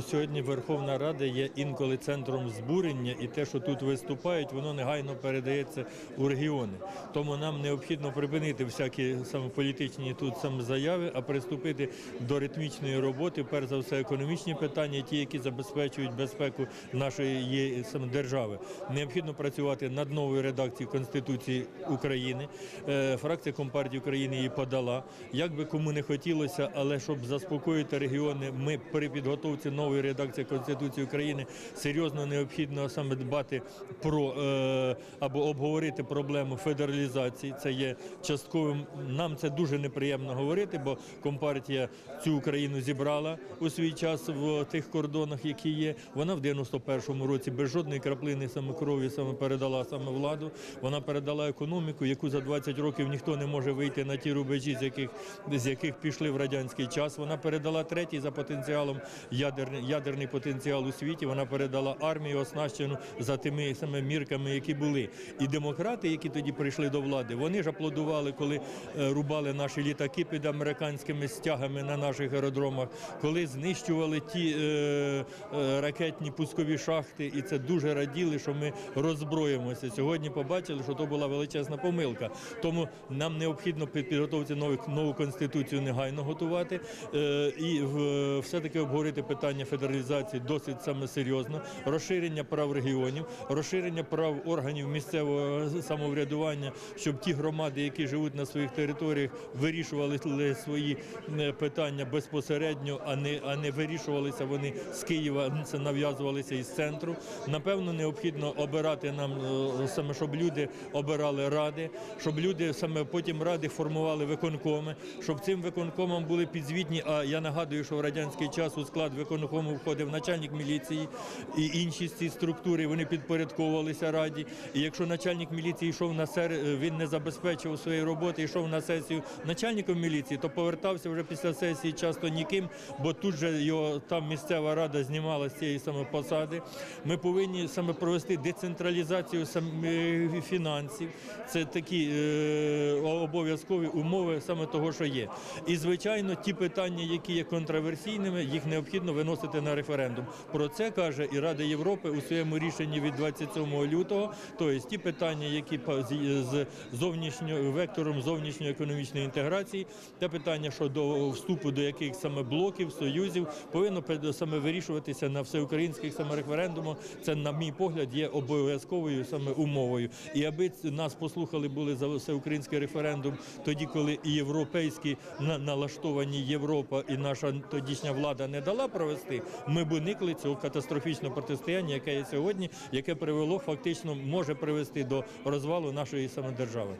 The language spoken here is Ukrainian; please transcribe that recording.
Сьогодні Верховна Рада є інколи центром збурення, і те, що тут виступають, воно негайно передається у регіони. Тому нам необхідно припинити всякі саме політичні тут саме заяви, а приступити до ритмічної роботи, перш за все, економічні питання, ті, які забезпечують безпеку нашої держави. Необхідно працювати над новою редакцією Конституції України. Е, Фракція Компартії України її подала. Як би кому не хотілося, але щоб заспокоїти регіони, ми при підготовці нової редакції Конституції України серйозно необхідно саме дбати про е, або обговорити проблему федералізації. Це є частковим. Нам це дуже неприємно говорити, бо компартія цю Україну зібрала у свій час в тих кордонах, які є. Вона в 91-му році без жодної краплини саме крові саме передала саме владу. Вона передала економіку, яку за 20 років ніхто не може вийти на ті рубежі, з яких з яких пішли в радянський час. Вона передала третій за потенціалом ядерний, ядерний потенціал у світі. Вона передала армію, оснащену за тими саме мірками, які були. І демократи, які тоді прийшли до влади, вони ж аплодували, коли е, рубали наші літаки під американськими стягами на наших аеродромах, коли знищували ті е, е, ракетні пускові шахти, і це дуже раділи, що ми роззброїмося. Сьогодні побачили, що то була величезна помилка. Тому нам необхідно під підготовці нових нову конституцію негайно готувати е, і в, все-таки обговорити питання федералізації досить саме серйозно, розширення прав регіонів, розширення прав органів місцевого самоврядування, щоб ті громади, які живуть на своїх територіях, вирішували свої питання безпосередньо, а не а не вирішувалися вони з Києва. Це нав'язувалися із центру. Напевно, необхідно обирати нам е, саме, щоб люди обирали ради, щоб люди саме потім ради формували виконкоми, щоб цим виконкомам були підзвітні. А я нагадую, що в радянський час у склад виконкому входив начальник міліції і інші ці структури вони підпорядковувалися раді. І якщо начальник міліції йшов на сер, він не забезпечував своєї роботи, йшов на сесію начальником міліції, то повертався вже після сесії часто ніким, бо тут же його там місцева рада знімала з цієї саме посади. Ми повинні саме провести децентралізацію фінансів. Це такі е, обов'язкові умови саме того, що є. І звичайно, ті питання, які є контроверсійними, їх необхідно виносити на референдум. Про це каже і Рада Європи у своєму рішенні від 27 лютого. Тобто ті питання, які з- зовнішньо вектором зовнішньої економічної інтеграції, те питання щодо вступу до яких саме блоків, союзів, повинно саме вирішуватися на всеукраїнських саме референдумах. Це, на мій погляд, є обов'язковою саме умовою. І аби нас послухали були за всеукраїнський референдум, тоді, коли і європейські на- налаштовані Європа і наша тодішня влада не дала провести, ми б уникли цього катастрофічного протистояння, яке є сьогодні, яке привело фактично може привести до розвалу нашої саме держави.